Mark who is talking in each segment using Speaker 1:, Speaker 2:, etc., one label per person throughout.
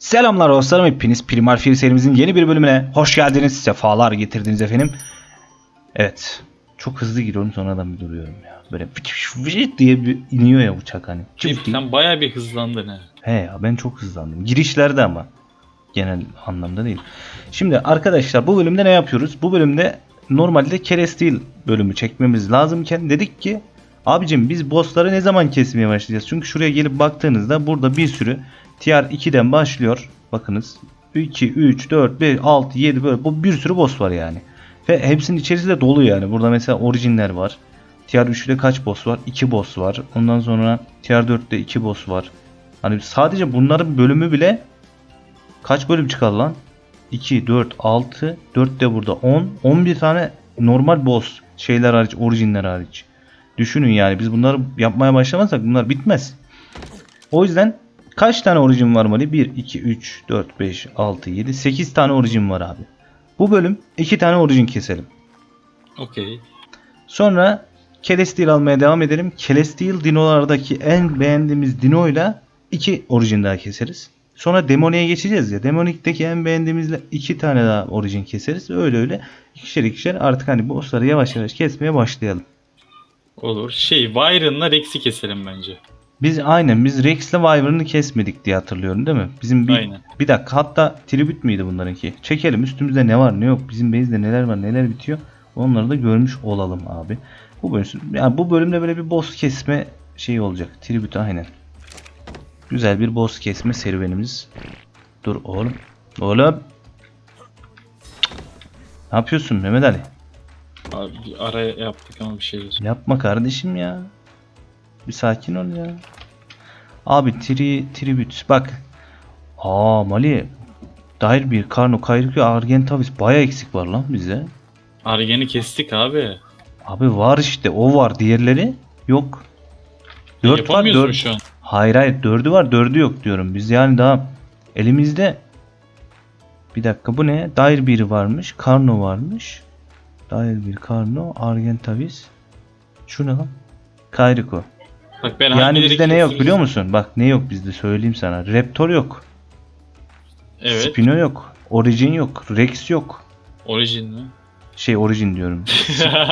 Speaker 1: Selamlar dostlarım hepiniz Primar Fear serimizin yeni bir bölümüne hoş geldiniz. Sefalar getirdiniz efendim. Evet. Çok hızlı giriyorum sonradan bir duruyorum ya. Böyle fıç diye bir iniyor ya uçak hani. Çıp
Speaker 2: sen bayağı bir hızlandın ha.
Speaker 1: He ya ben çok hızlandım. Girişlerde ama. Genel anlamda değil. Şimdi arkadaşlar bu bölümde ne yapıyoruz? Bu bölümde normalde Kerestil bölümü çekmemiz lazımken dedik ki abicim biz bossları ne zaman kesmeye başlayacağız? Çünkü şuraya gelip baktığınızda burada bir sürü tier 2'den başlıyor. Bakınız 2, 3, 4, 5, 6, 7 böyle bu bir sürü boss var yani. Ve hepsinin içerisi de dolu yani. Burada mesela orijinler var. Tier 3'te kaç boss var? 2 boss var. Ondan sonra Tier 4'te 2 boss var. Hani sadece bunların bölümü bile kaç bölüm çıkar lan? 2, 4, 6, 4 de burada 10, 11 tane normal boss şeyler hariç, orijinler hariç. Düşünün yani biz bunları yapmaya başlamazsak bunlar bitmez. O yüzden kaç tane orijin var Mali? 1, 2, 3, 4, 5, 6, 7, 8 tane orijin var abi. Bu bölüm 2 tane orijin keselim.
Speaker 2: Okey.
Speaker 1: Sonra Celestial almaya devam edelim. Celestial dinolardaki en beğendiğimiz dinoyla iki orijin daha keseriz. Sonra Demonic'e geçeceğiz ya. Demonic'teki en beğendiğimizle iki tane daha orijin keseriz. Öyle öyle ikişer ikişer artık hani bossları yavaş yavaş kesmeye başlayalım.
Speaker 2: Olur. Şey Byron'la Rex'i keselim bence.
Speaker 1: Biz aynen biz Rex'le Wyvern'ı kesmedik diye hatırlıyorum değil mi? Bizim bir,
Speaker 2: Aynen.
Speaker 1: bir dakika hatta tribute miydi bunlarınki? Çekelim üstümüzde ne var ne yok bizim base'de neler var neler bitiyor onları da görmüş olalım abi. Bu bölüm, yani bu bölümde böyle bir boss kesme şey olacak. Tribute aynen. Güzel bir boss kesme serüvenimiz. Dur oğlum. Oğlum. Ne yapıyorsun Mehmet Ali?
Speaker 2: Abi ara yaptık ama bir şey yok.
Speaker 1: Yapma kardeşim ya. Bir sakin ol ya. Abi tri tribute bak. Aa Mali. Dair bir Karno, Kayrıkı, Argentavis baya eksik var lan bize.
Speaker 2: Argen'i kestik abi.
Speaker 1: Abi var işte o var diğerleri yok. 4 var
Speaker 2: Yapamıyoruz mu
Speaker 1: 4.
Speaker 2: şu an?
Speaker 1: Hayır hayır 4'ü var 4'ü yok diyorum. Biz yani daha elimizde bir dakika bu ne? Dair biri varmış. Karno varmış. Dair bir Karno, Argentavis. Şu ne lan? Kayriko.
Speaker 2: Bak ben
Speaker 1: Yani bizde ne yok biliyor musun? Bak ne yok bizde söyleyeyim sana. Raptor yok.
Speaker 2: Evet.
Speaker 1: Spino yok. Origin yok. Rex yok.
Speaker 2: Origin mi?
Speaker 1: Şey Origin diyorum.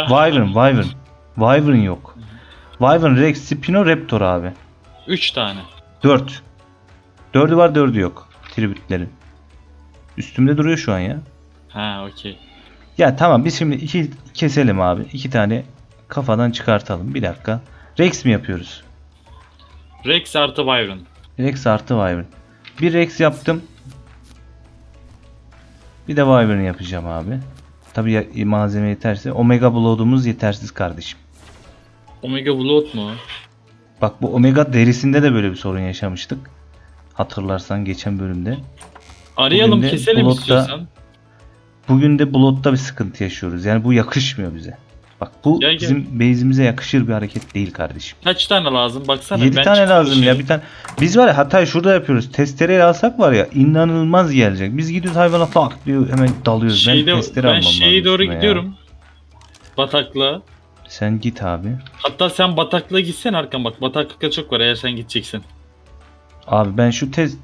Speaker 1: Wyvern, Wyvern. Wyvern yok. Wyvern, Rex, Spino, Raptor abi.
Speaker 2: 3 tane.
Speaker 1: 4. 4'ü var 4'ü yok. Tribütlerin. Üstümde duruyor şu an ya.
Speaker 2: Ha okey.
Speaker 1: Ya tamam biz şimdi iki keselim abi. İki tane kafadan çıkartalım. Bir dakika. Rex mi yapıyoruz?
Speaker 2: Rex artı Byron.
Speaker 1: Rex artı Wyvern. Bir Rex yaptım. Bir de Wyvern yapacağım abi. Tabi malzeme yeterse. Omega Blood'umuz yetersiz kardeşim.
Speaker 2: Omega Blood mu?
Speaker 1: Bak bu Omega derisinde de böyle bir sorun yaşamıştık. Hatırlarsan geçen bölümde.
Speaker 2: Arayalım keselim
Speaker 1: Blood'da-
Speaker 2: istiyorsan.
Speaker 1: Bugün de Blood'da bir sıkıntı yaşıyoruz. Yani bu yakışmıyor bize. Bak bu
Speaker 2: gel.
Speaker 1: bizim base'imize yakışır bir hareket değil kardeşim.
Speaker 2: Kaç tane lazım baksana.
Speaker 1: 7
Speaker 2: ben
Speaker 1: tane lazım ya
Speaker 2: dışarı.
Speaker 1: bir tane. Biz var ya hatayı şurada yapıyoruz. Testereyle alsak var ya inanılmaz gelecek. Biz gidiyoruz hayvana tak diyor hemen dalıyoruz.
Speaker 2: Şeyde,
Speaker 1: ben
Speaker 2: ben,
Speaker 1: testere almam
Speaker 2: şeye
Speaker 1: lazım
Speaker 2: doğru
Speaker 1: üstüme ya.
Speaker 2: gidiyorum. Bataklığa.
Speaker 1: Sen git abi.
Speaker 2: Hatta sen bataklığa gitsen arkan bak. Bataklıkta çok var eğer sen gideceksin.
Speaker 1: Abi ben şu tez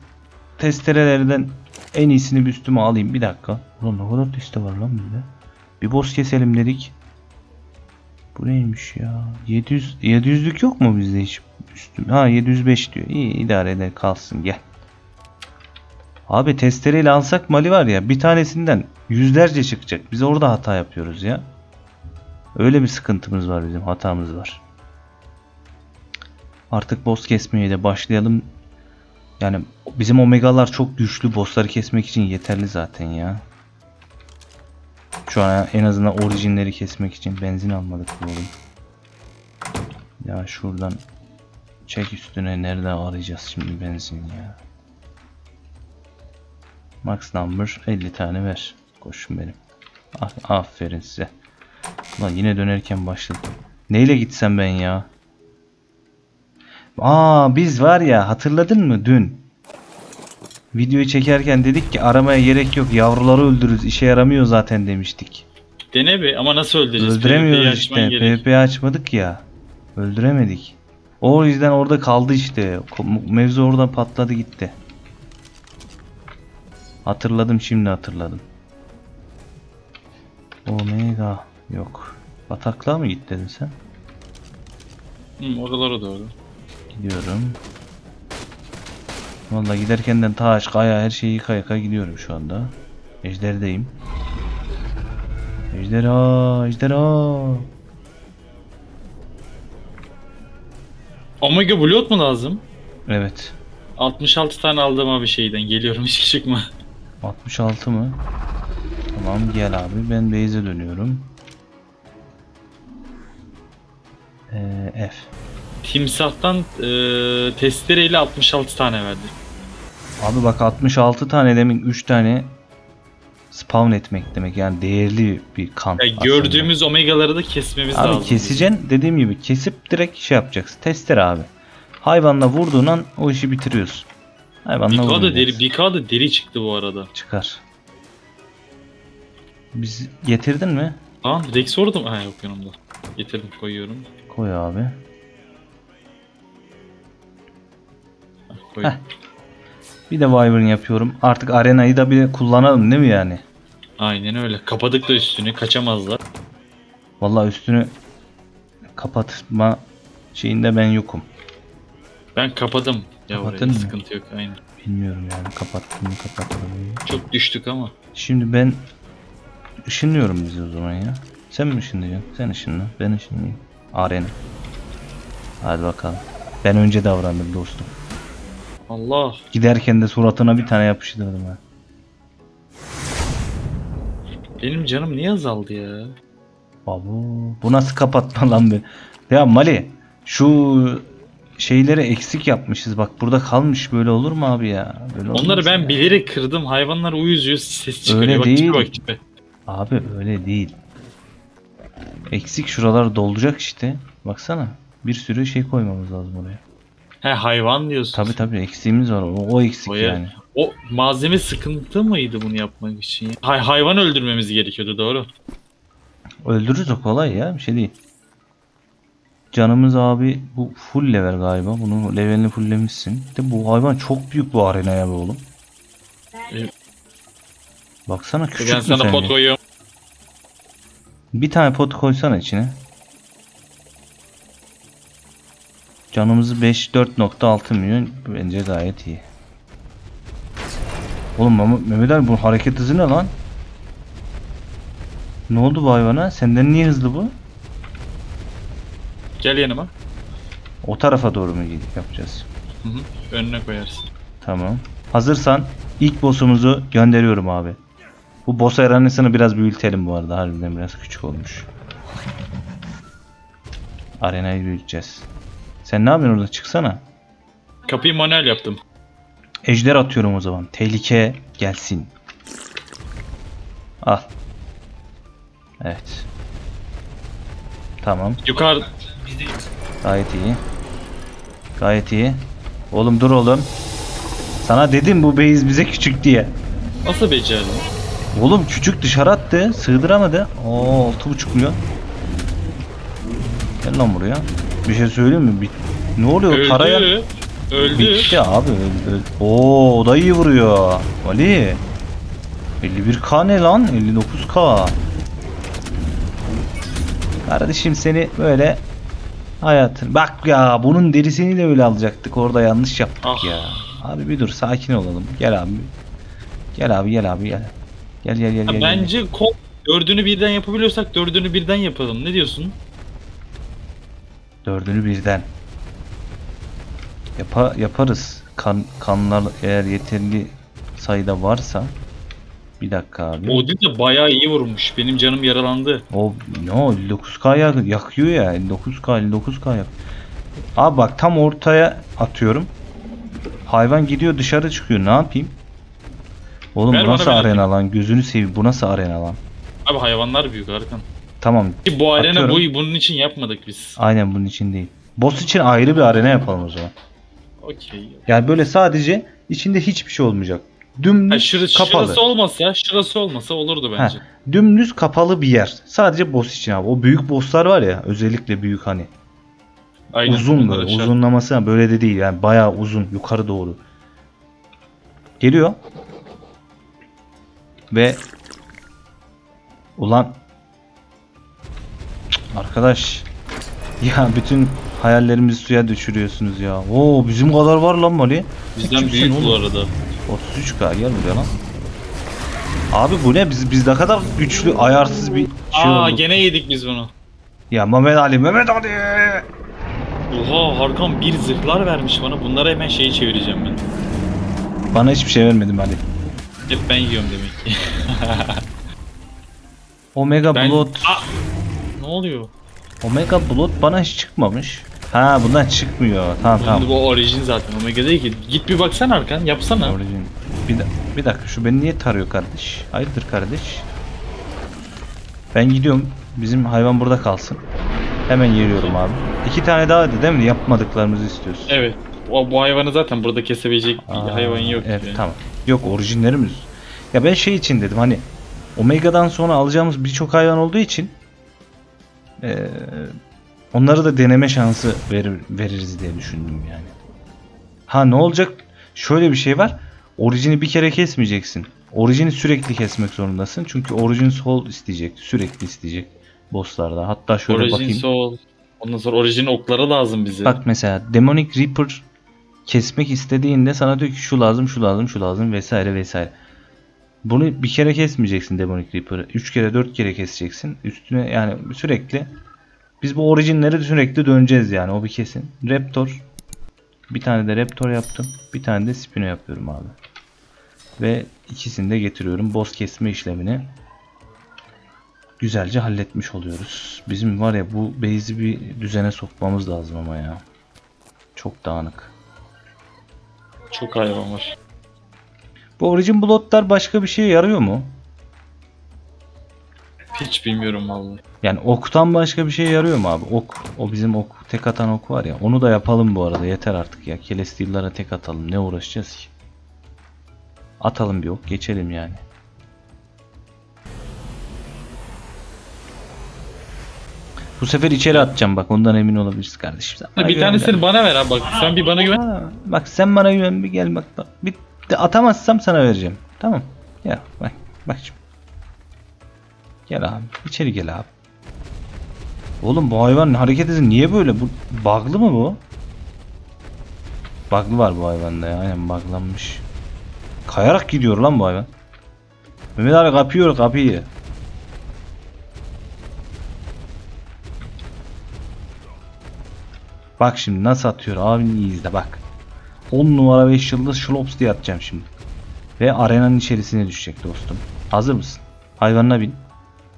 Speaker 1: testerelerden en iyisini bir üstüme alayım. Bir dakika. Ulan ne kadar teste var lan bizde. Bir boss keselim dedik. Bu neymiş ya? 700 700'lük yok mu bizde hiç? Üstüm. Ha 705 diyor. İyi idare eder kalsın gel. Abi testereyle alsak mali var ya bir tanesinden yüzlerce çıkacak. Biz orada hata yapıyoruz ya. Öyle bir sıkıntımız var bizim hatamız var. Artık boss kesmeye de başlayalım. Yani bizim omegalar çok güçlü bossları kesmek için yeterli zaten ya. Şu an en azından orijinleri kesmek için benzin almadık bu oğlum. Ya şuradan çek üstüne nerede arayacağız şimdi benzin ya. Max number 50 tane ver. Koşun benim. Ah, aferin size. Ulan yine dönerken başladım. Neyle gitsem ben ya? Aa biz var ya hatırladın mı dün? Videoyu çekerken dedik ki aramaya gerek yok yavruları öldürürüz işe yaramıyor zaten demiştik.
Speaker 2: Dene bir ama nasıl öldüreceğiz?
Speaker 1: Öldüremiyoruz işte. PvP'yi açmadık ya. Öldüremedik. O yüzden orada kaldı işte. Mevzu oradan patladı gitti. Hatırladım şimdi hatırladım. Omega yok. Bataklığa mı git dedin sen?
Speaker 2: Hı, oralara doğru.
Speaker 1: Gidiyorum. Vallahi giderken de taş, kaya her şeyi yıka yıka gidiyorum şu anda. Ejderdeyim. Ejderha, ejderha.
Speaker 2: Omega Blood mu lazım?
Speaker 1: Evet.
Speaker 2: 66 tane aldım abi şeyden. Geliyorum hiç çıkma.
Speaker 1: 66 mı? Tamam gel abi. Ben base'e dönüyorum. Ee, F.
Speaker 2: Timsahtan e, testereyle 66 tane verdi.
Speaker 1: Abi bak 66 tane demin 3 tane spawn etmek demek. Yani değerli bir kan.
Speaker 2: Ya
Speaker 1: aslında.
Speaker 2: gördüğümüz omegaları da kesmemiz
Speaker 1: Abi
Speaker 2: lazım.
Speaker 1: keseceksin dediğim gibi kesip direkt şey yapacaksın. Tester abi. Hayvanla vurduğun an o işi bitiriyorsun. Hayvanla
Speaker 2: 1K da deri, 1K da deri çıktı bu arada.
Speaker 1: Çıkar. Biz getirdin mi?
Speaker 2: Tamam Rex mı? Ha yok yanımda. Getirdim koyuyorum.
Speaker 1: Koy abi.
Speaker 2: Koy.
Speaker 1: Heh. Bir de Wyvern yapıyorum. Artık arenayı da bir kullanalım değil mi yani?
Speaker 2: Aynen öyle. Kapadık da üstünü kaçamazlar.
Speaker 1: Vallahi üstünü kapatma şeyinde ben yokum.
Speaker 2: Ben kapadım. Ya
Speaker 1: Kapattın mı?
Speaker 2: sıkıntı yok aynen.
Speaker 1: Bilmiyorum yani kapattım mı kapatmadım mı.
Speaker 2: Çok düştük ama.
Speaker 1: Şimdi ben ışınlıyorum bizi o zaman ya. Sen mi ışınlayacaksın? Sen ışınla. Ben ışınlayayım. Arena. Hadi bakalım. Ben önce davrandım dostum.
Speaker 2: Allah.
Speaker 1: Giderken de suratına bir tane yapıştırdım ha.
Speaker 2: Benim canım niye azaldı ya?
Speaker 1: Babu. Bu nasıl kapatma lan be? Ya Mali şu şeyleri eksik yapmışız. Bak burada kalmış böyle olur mu abi ya? Böyle
Speaker 2: Onları ben
Speaker 1: ya.
Speaker 2: bilerek kırdım. Hayvanlar uyuz uyuz ses çıkarıyor.
Speaker 1: Öyle
Speaker 2: bak,
Speaker 1: değil.
Speaker 2: bak tipe.
Speaker 1: Abi öyle değil. Eksik şuralar dolacak işte. Baksana. Bir sürü şey koymamız lazım oraya.
Speaker 2: He hayvan diyorsun.
Speaker 1: Tabi tabi eksiğimiz var. O, o eksik
Speaker 2: O ya-
Speaker 1: yani.
Speaker 2: O malzeme sıkıntı mıydı bunu yapmak için? Hay hayvan öldürmemiz gerekiyordu doğru.
Speaker 1: Öldürürüz o kolay ya. Bir şey değil. Canımız abi bu full level galiba. Bunu levelini fulllemişsin. De bu hayvan çok büyük bu arenaya be oğlum.
Speaker 2: Evet.
Speaker 1: Baksana küçük
Speaker 2: ben sana pot koyuyorum.
Speaker 1: Bir tane pot koysana içine. Canımızı 5 4.6 milyon bence gayet iyi. Oğlum Mehmet abi bu hareket hızı ne lan? Ne oldu bu hayvana? Senden niye hızlı bu?
Speaker 2: Gel yanıma.
Speaker 1: O tarafa doğru mu gidip yapacağız?
Speaker 2: Hı hı. Önüne koyarsın.
Speaker 1: Tamam. Hazırsan ilk boss'umuzu gönderiyorum abi. Bu boss arenasını biraz büyütelim bu arada. Harbiden biraz küçük olmuş. Arenayı büyüteceğiz. Sen ne yapıyorsun orada? Çıksana.
Speaker 2: Kapıyı manuel yaptım.
Speaker 1: Ejder atıyorum o zaman. Tehlike gelsin. Al. Evet. Tamam.
Speaker 2: Yukarı
Speaker 1: Gayet iyi. Gayet iyi. Oğlum dur oğlum. Sana dedim bu base bize küçük diye.
Speaker 2: nasıl becerdin?
Speaker 1: Oğlum küçük dışarı attı. Sığdıramadı. Oo 6.5 milyon. Gel lan buraya. Bir şey söyleyeyim mi? Bir... Ne oluyor?
Speaker 2: Öldü.
Speaker 1: Tarayan...
Speaker 2: Öldü.
Speaker 1: Bitti abi. Öl, öl. Oo o da iyi vuruyor. Ali. 51k ne lan? 59k. Kardeşim seni böyle hayatın. Bak ya bunun derisini de öyle alacaktık. Orada yanlış yaptık
Speaker 2: Ah.
Speaker 1: ya. Abi bir dur sakin olalım. Gel abi. Gel abi gel abi gel. Gel gel gel gel. gel.
Speaker 2: bence kol dördünü birden yapabiliyorsak dördünü birden yapalım. Ne diyorsun?
Speaker 1: Dördünü birden. Yapa, yaparız. Kan, kanlar eğer yeterli sayıda varsa. Bir dakika abi.
Speaker 2: Odin de bayağı iyi vurmuş. Benim canım yaralandı.
Speaker 1: O ne o 59k yak- yakıyor ya 59k 59k yak. Abi bak tam ortaya atıyorum. Hayvan gidiyor dışarı çıkıyor ne yapayım? Oğlum
Speaker 2: Ver
Speaker 1: bu
Speaker 2: bana
Speaker 1: nasıl
Speaker 2: ben
Speaker 1: arena lan gözünü seveyim bu nasıl arena lan?
Speaker 2: Abi hayvanlar büyük Arkan.
Speaker 1: Tamam
Speaker 2: Ki bu arena
Speaker 1: Atıyorum.
Speaker 2: bu, bunun için yapmadık biz.
Speaker 1: aynen bunun için değil. Boss için ayrı bir arena yapalım o zaman.
Speaker 2: Okey.
Speaker 1: Yani böyle sadece içinde hiçbir şey olmayacak.
Speaker 2: Ha,
Speaker 1: Dümdüz
Speaker 2: şurası,
Speaker 1: kapalı.
Speaker 2: şurası olmasa, şurası olmasa olurdu
Speaker 1: Ha,
Speaker 2: bence.
Speaker 1: dümdüz kapalı bir yer. Sadece boss için abi. O büyük bosslar var ya özellikle büyük hani.
Speaker 2: Aynen.
Speaker 1: uzun böyle.
Speaker 2: aşağı-
Speaker 1: Uzunlaması böyle de değil yani bayağı uzun yukarı doğru. Geliyor. Ve ulan arkadaş ya bütün hayallerimizi suya düşürüyorsunuz ya. Oo bizim kadar var lan Mali.
Speaker 2: Bizden
Speaker 1: Kimsin
Speaker 2: büyük bu
Speaker 1: oğlum?
Speaker 2: arada.
Speaker 1: 33k gel buraya lan. Abi bu ne? Biz biz ne kadar güçlü, ayarsız bir şey
Speaker 2: Aa
Speaker 1: olduk.
Speaker 2: gene yedik biz bunu.
Speaker 1: Ya Mehmet Ali, Mehmet Ali.
Speaker 2: Oha Harkan bir zırhlar vermiş bana. Bunları hemen şeyi çevireceğim ben.
Speaker 1: Bana hiçbir şey vermedin Ali.
Speaker 2: Hep ben yiyorum demek ki.
Speaker 1: Omega
Speaker 2: Ben...
Speaker 1: Blood,
Speaker 2: Aa! Ne oluyor?
Speaker 1: Omega Blood bana hiç çıkmamış. Ha bundan çıkmıyor. Tamam
Speaker 2: Şimdi
Speaker 1: tamam.
Speaker 2: bu orijin zaten. Omega değil ki. Git bir baksana Harkan. Yapsana.
Speaker 1: Origin. Bir, da- bir dakika şu beni niye tarıyor kardeş? Hayırdır kardeş? Ben gidiyorum. Bizim hayvan burada kalsın. Hemen yeriyorum abi. İki tane daha hadi değil mi? Yapmadıklarımızı istiyorsun.
Speaker 2: Evet. O, bu hayvanı zaten burada kesebilecek bir
Speaker 1: Aa,
Speaker 2: hayvan yok.
Speaker 1: Evet
Speaker 2: yani.
Speaker 1: tamam. Yok orijinlerimiz. Ya ben şey için dedim hani Omega'dan sonra alacağımız birçok hayvan olduğu için eee onları da deneme şansı verir, veririz diye düşündüm yani. Ha ne olacak? Şöyle bir şey var. Orijini bir kere kesmeyeceksin. Orijini sürekli kesmek zorundasın. Çünkü orijin sol isteyecek. Sürekli isteyecek bosslarda. Hatta şöyle
Speaker 2: Origin
Speaker 1: bakayım.
Speaker 2: Soul. Ondan sonra orijin okları lazım bize.
Speaker 1: Bak mesela Demonic Reaper kesmek istediğinde sana diyor ki şu lazım, şu lazım, şu lazım vesaire vesaire. Bunu bir kere kesmeyeceksin Demonic Reaper'ı. 3 kere 4 kere keseceksin. Üstüne yani sürekli biz bu orijinleri sürekli döneceğiz yani o bir kesin. Raptor bir tane de Raptor yaptım. Bir tane de Spino yapıyorum abi. Ve ikisini de getiriyorum. Boss kesme işlemini güzelce halletmiş oluyoruz. Bizim var ya bu base'i bir düzene sokmamız lazım ama ya. Çok dağınık.
Speaker 2: Çok hayvan var.
Speaker 1: Bu Origin Blood'lar başka bir şeye yarıyor mu?
Speaker 2: Hiç bilmiyorum vallahi.
Speaker 1: Yani oktan başka bir şey yarıyor mu abi? Ok. O bizim ok. Tek atan ok var ya. Onu da yapalım bu arada. Yeter artık ya. Celestial'lara tek atalım. Ne uğraşacağız ki? Atalım bir ok. Geçelim yani. Bu sefer içeri atacağım bak. Ondan emin olabiliriz kardeşim. Sen bana
Speaker 2: bir
Speaker 1: güven
Speaker 2: tanesini bana ver abi bak. Sen bir bana güven.
Speaker 1: Bak sen bana güven bir gel bak. bak. Bir de atamazsam sana vereceğim. Tamam. Gel bak. Bak şimdi. Gel abi. İçeri gel abi. Oğlum bu hayvan hareket hızı niye böyle? Bu bug'lı mı bu? Bug'lı var bu hayvanda ya. Aynen bug'lanmış. Kayarak gidiyor lan bu hayvan. Mehmet abi kapıyor kapıyı. Bak şimdi nasıl atıyor abi iyi izle bak. 10 numara 5 yıldız şlops diye atacağım şimdi. Ve arenanın içerisine düşecek dostum. Hazır mısın? Hayvanına bin.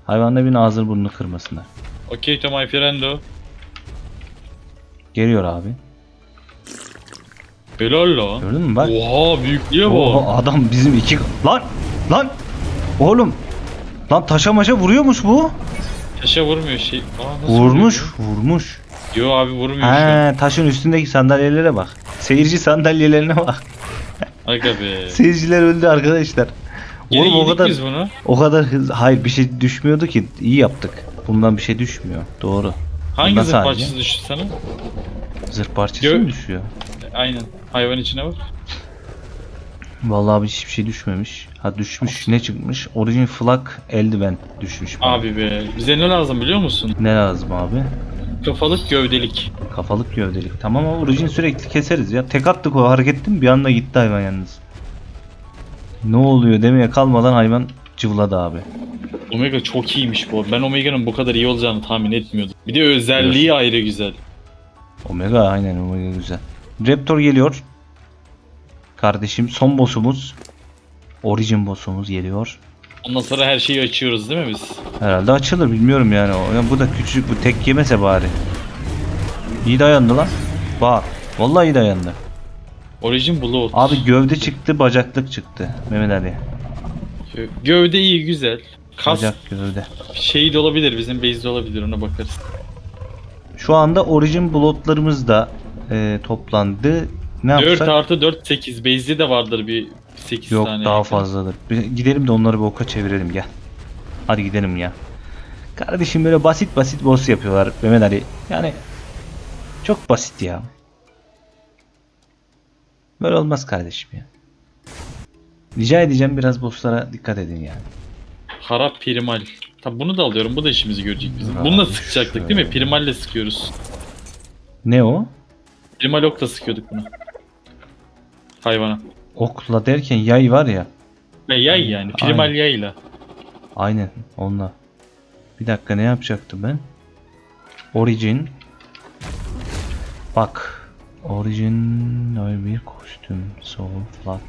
Speaker 1: Hayvanına bin ağzını burnunu kırmasınlar.
Speaker 2: Okay to my friendo.
Speaker 1: Geliyor abi.
Speaker 2: Helal lan.
Speaker 1: Gördün mü bak.
Speaker 2: Oha büyüklüğe bu.
Speaker 1: Oha, adam bizim iki... Lan! Lan! Oğlum! Lan taşa maşa vuruyormuş bu.
Speaker 2: Taşa vurmuyor şey. Aa, nasıl
Speaker 1: Vurmuş,
Speaker 2: vuruyor?
Speaker 1: vurmuş.
Speaker 2: Yo abi vurmuyor şu an.
Speaker 1: He, taşın üstündeki sandalyelere bak. Seyirci sandalyelerine bak.
Speaker 2: Aga be.
Speaker 1: Seyirciler öldü arkadaşlar.
Speaker 2: Gene
Speaker 1: Oğlum o
Speaker 2: yedik
Speaker 1: kadar
Speaker 2: biz bunu.
Speaker 1: o kadar hız hayır bir şey düşmüyordu ki. İyi yaptık. Bundan bir şey düşmüyor. Doğru.
Speaker 2: Hangi
Speaker 1: Bundan
Speaker 2: zırh
Speaker 1: sadece
Speaker 2: parçası düştü sana?
Speaker 1: Zırh parçası
Speaker 2: Gö-
Speaker 1: mı düşüyor?
Speaker 2: Aynen. Hayvan içine bak.
Speaker 1: Vallahi bir hiçbir şey düşmemiş. Ha düşmüş. Ne çıkmış? Origin Flag eldiven düşmüş. bana.
Speaker 2: Abi be. Bize ne lazım biliyor musun?
Speaker 1: Ne lazım abi?
Speaker 2: Kafalık gövdelik.
Speaker 1: Kafalık gövdelik. Tamam ama Origin sürekli keseriz ya. Tek attık o hareket ettim bir anda gitti hayvan yalnız. Ne oluyor demeye kalmadan hayvan cıvladı abi.
Speaker 2: Omega çok iyiymiş bu. Ben Omega'nın bu kadar iyi olacağını tahmin etmiyordum. Bir de özelliği ayrı güzel.
Speaker 1: Omega aynen Omega güzel. Raptor geliyor. Kardeşim son boss'umuz. Origin boss'umuz geliyor.
Speaker 2: Ondan sonra her şeyi açıyoruz değil mi biz?
Speaker 1: Herhalde açılır bilmiyorum yani. O- ya bu da küçük bu tek yemese bari. İyi dayandı lan. Bak. Vallahi iyi dayandı.
Speaker 2: Origin Blood.
Speaker 1: Abi gövde çıktı, bacaklık çıktı. Mehmet Ali.
Speaker 2: Gö- Gövde iyi güzel. Kas
Speaker 1: Bacak gövde.
Speaker 2: şey de olabilir bizim base'de olabilir ona bakarız.
Speaker 1: Şu anda Origin Blood'larımız da e, toplandı. Ne
Speaker 2: 4
Speaker 1: yapsak?
Speaker 2: artı 4 8 base'de de vardır bir 8
Speaker 1: Yok
Speaker 2: tane.
Speaker 1: daha
Speaker 2: yakın.
Speaker 1: fazladır. Bir gidelim de onları bir oka çevirelim gel. Hadi gidelim ya. Kardeşim böyle basit basit boss yapıyorlar Mehmet Ali. Yani çok basit ya. Böyle olmaz kardeşim ya. Rica edeceğim biraz bosslara dikkat edin yani.
Speaker 2: Harap primal. Tabi bunu da alıyorum. Bu da işimizi görecek bizim.
Speaker 1: Abi
Speaker 2: Bununla sıkacaktık değil mi? Primalle sıkıyoruz.
Speaker 1: Ne o?
Speaker 2: Primal okla sıkıyorduk bunu. Hayvana.
Speaker 1: Okla derken yay var ya.
Speaker 2: Ve yay yani. Primal
Speaker 1: Aynen.
Speaker 2: yayla.
Speaker 1: Aynen onunla. Bir dakika ne yapacaktım ben? Origin. Bak. Origin öyle bir kostüm. Soul Flag.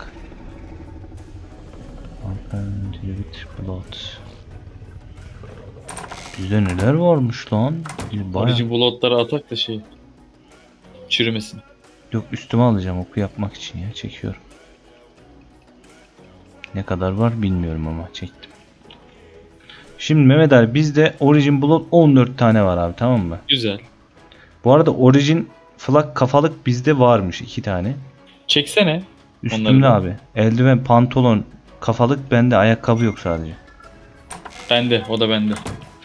Speaker 1: Open with Blood. Bizde neler varmış lan? Bayağı...
Speaker 2: Bloodları atak da şey. Çürümesin.
Speaker 1: Yok üstüme alacağım oku yapmak için ya çekiyorum. Ne kadar var bilmiyorum ama çektim. Şimdi Mehmet Ali bizde Origin Blood 14 tane var abi tamam mı?
Speaker 2: Güzel.
Speaker 1: Bu arada Origin Flag kafalık bizde varmış 2 tane.
Speaker 2: Çeksene.
Speaker 1: Üstümde abi. Eldiven, pantolon, kafalık bende ayakkabı yok sadece.
Speaker 2: Bende. O da bende.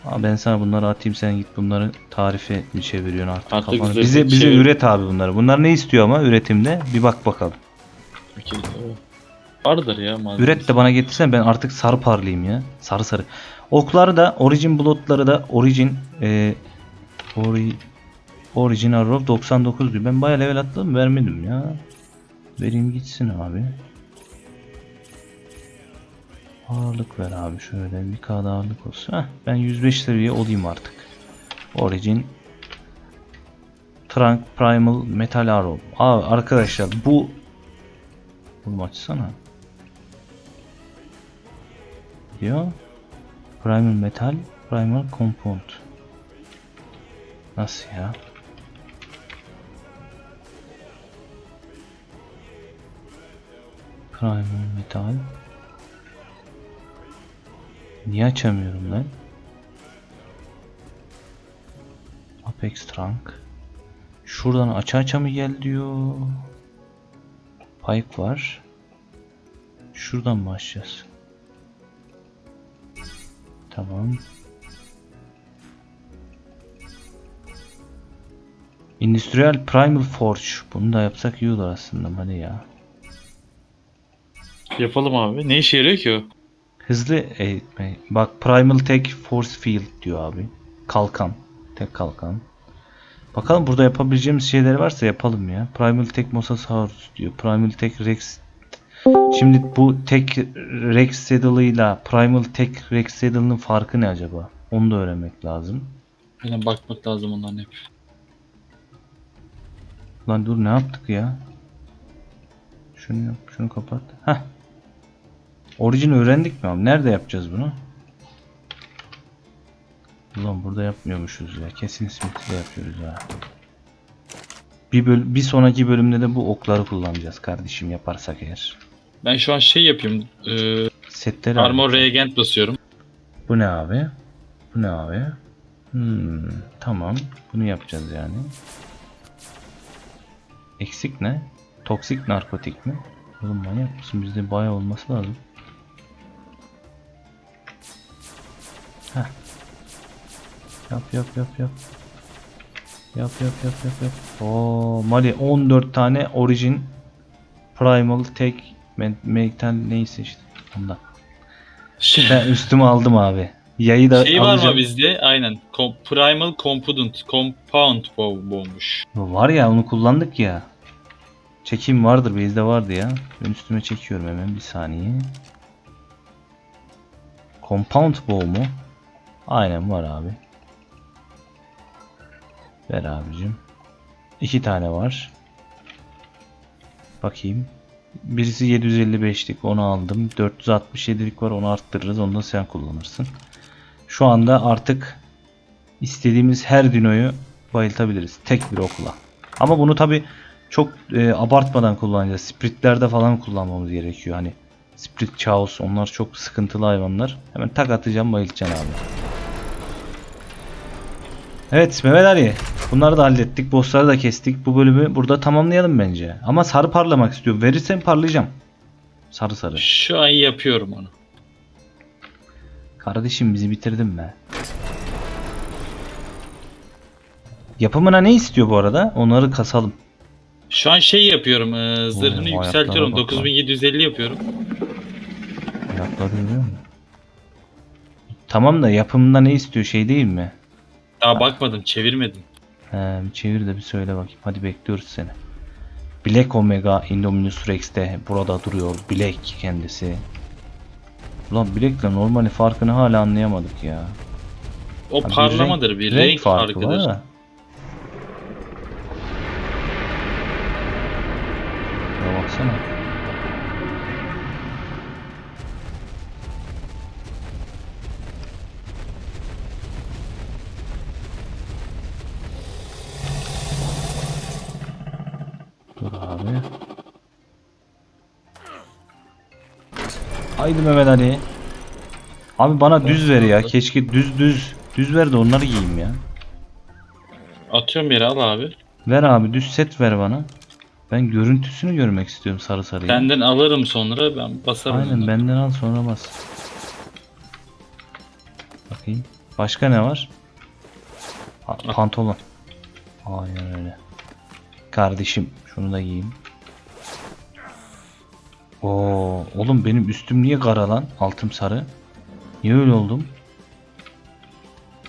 Speaker 1: Abi ben sana bunları atayım sen git bunları tarife mi çeviriyorsun artık,
Speaker 2: Artık
Speaker 1: kafana.
Speaker 2: bize
Speaker 1: Bize, bize
Speaker 2: çevir.
Speaker 1: üret abi bunları. Bunlar ne istiyor ama üretimde bir bak bakalım.
Speaker 2: Tamam. Vardır ya malzemesi.
Speaker 1: Üret de bana getirsen ben artık sarı parlayayım ya. Sarı sarı. Okları da Origin Blood'ları da Origin e, ori, Origin Arrow 99 diyor. Ben bayağı level atladım vermedim ya. Vereyim gitsin abi. Ağırlık ver abi şöyle bir kadar ağırlık olsun. Heh, ben 105 seviye olayım artık. Origin Trunk Primal Metal Arrow. Aa, arkadaşlar bu bunu açsana. Diyor. Primal Metal, Primal Compound. Nasıl ya? Primal Metal. Niye açamıyorum lan? Apex Trunk. Şuradan aça aça mı gel diyor. Pipe var. Şuradan mı açacağız? Tamam. Industrial Primal Forge. Bunu da yapsak iyi olur aslında. Hadi ya.
Speaker 2: Yapalım abi. Ne işe yarıyor ki o?
Speaker 1: Hızlı eğitme. Bak Primal Tech Force Field diyor abi. Kalkan. Tek kalkan. Bakalım burada yapabileceğimiz şeyler varsa yapalım ya. Primal Tech Mosasaurus diyor. Primal Tech Rex. Şimdi bu Tech Rex Saddle ile Primal Tech Rex Saddle'ın farkı ne acaba? Onu da öğrenmek lazım.
Speaker 2: Aynen bakmak lazım onların hep.
Speaker 1: Lan dur ne yaptık ya? Şunu yap, şunu kapat. Heh. Origin öğrendik mi abi? Nerede yapacağız bunu? Ulan burada yapmıyormuşuz ya. Kesin Smith'te yapıyoruz ha. Bir, böl bir sonraki bölümde de bu okları kullanacağız kardeşim yaparsak eğer.
Speaker 2: Ben şu an şey yapıyorum. E,
Speaker 1: Setleri
Speaker 2: armor
Speaker 1: al.
Speaker 2: reagent basıyorum.
Speaker 1: Bu ne abi? Bu ne abi? Hmm, tamam. Bunu yapacağız yani. Eksik ne? Toksik narkotik mi? Oğlum manyak mısın? Bizde bayağı olması lazım. Heh. Yap yap yap yap. Yap yap yap yap yap. Oo, Mali 14 tane Origin Primal Tech Me- Metal neyse işte ondan.
Speaker 2: Şey,
Speaker 1: Ben üstüme aldım abi. Yayı da
Speaker 2: şey var
Speaker 1: alacağım.
Speaker 2: mı bizde? Aynen. Com- Primal Compound. Compound bomb bombuş.
Speaker 1: Var ya onu kullandık ya. Çekim vardır bizde vardı ya. Ben üstüme çekiyorum hemen bir saniye. Compound bow mu? Aynen var abi. Ver abicim. İki tane var. Bakayım. Birisi 755'lik onu aldım. 467'lik var onu arttırırız. Onu da sen kullanırsın. Şu anda artık istediğimiz her dinoyu bayıltabiliriz. Tek bir okula. Ama bunu tabi çok e, abartmadan kullanacağız. Spritlerde falan kullanmamız gerekiyor. Hani Sprit Chaos onlar çok sıkıntılı hayvanlar. Hemen tak atacağım bayıltacaksın abi. Evet Mehmet Ali. Bunları da hallettik. Bossları da kestik. Bu bölümü burada tamamlayalım bence. Ama sarı parlamak istiyorum. Verirsen parlayacağım. Sarı sarı.
Speaker 2: Şu an yapıyorum onu.
Speaker 1: Kardeşim bizi bitirdin be. Yapımına ne istiyor bu arada? Onları kasalım.
Speaker 2: Şu an şey yapıyorum. E, zırhını
Speaker 1: Oo,
Speaker 2: yükseltiyorum.
Speaker 1: ayaklara bak lan.
Speaker 2: 9750 yapıyorum.
Speaker 1: Bayrakları görüyor musun? Tamam da yapımında ne istiyor şey değil mi?
Speaker 2: Daha bakmadım çevirmedim.
Speaker 1: He, bir çevir de bir söyle bakayım. Hadi bekliyoruz seni. Black Omega Indominus Rex'te burada duruyor. Black kendisi. Ulan Black'le normali farkını hala anlayamadık ya.
Speaker 2: O
Speaker 1: Ha, bir
Speaker 2: parlamadır bir renk,
Speaker 1: farkı
Speaker 2: farkıdır.
Speaker 1: da. Haydi Mehmet Ali. Abi bana düz ver ya. Keşke düz düz düz ver de onları giyeyim ya.
Speaker 2: Atıyorum yere al abi.
Speaker 1: Ver abi düz set ver bana. Ben görüntüsünü görmek istiyorum sarı sarı.
Speaker 2: Senden alırım sonra ben basarım.
Speaker 1: Aynen
Speaker 2: onu.
Speaker 1: benden al sonra bas. Bakayım. Başka ne var? Pantolon. Aynen öyle. Kardeşim şunu da giyeyim. Oo, oğlum benim üstüm niye kara lan? Altım sarı. Niye öyle oldum?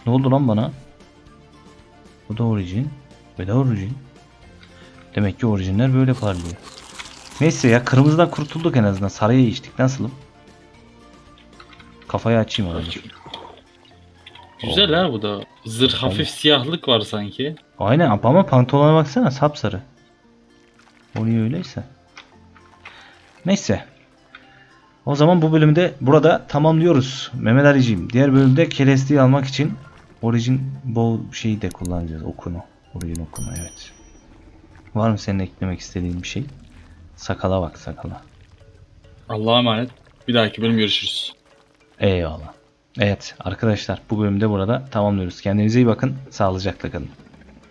Speaker 1: Ne oldu lan bana? Bu da orijin. Ve de orijin. Demek ki orijinler böyle parlıyor. Neyse ya kırmızıdan kurtulduk en azından. Sarıya geçtik. Nasılım? Kafayı açayım abi.
Speaker 2: Güzel ha bu da. Zırh hafif siyahlık var sanki.
Speaker 1: Aynen ama pantolona baksana sapsarı. O niye öyleyse? Neyse. O zaman bu bölümü de burada tamamlıyoruz. Mehmet Ali'ciğim. Diğer bölümde kerestiği almak için Origin Bow şeyi de kullanacağız. Okunu. Origin okunu evet. Var mı senin eklemek istediğin bir şey? Sakala bak sakala.
Speaker 2: Allah'a emanet. Bir dahaki bölüm görüşürüz.
Speaker 1: Eyvallah. Evet arkadaşlar bu bölümde burada tamamlıyoruz. Kendinize iyi bakın. Sağlıcakla kalın.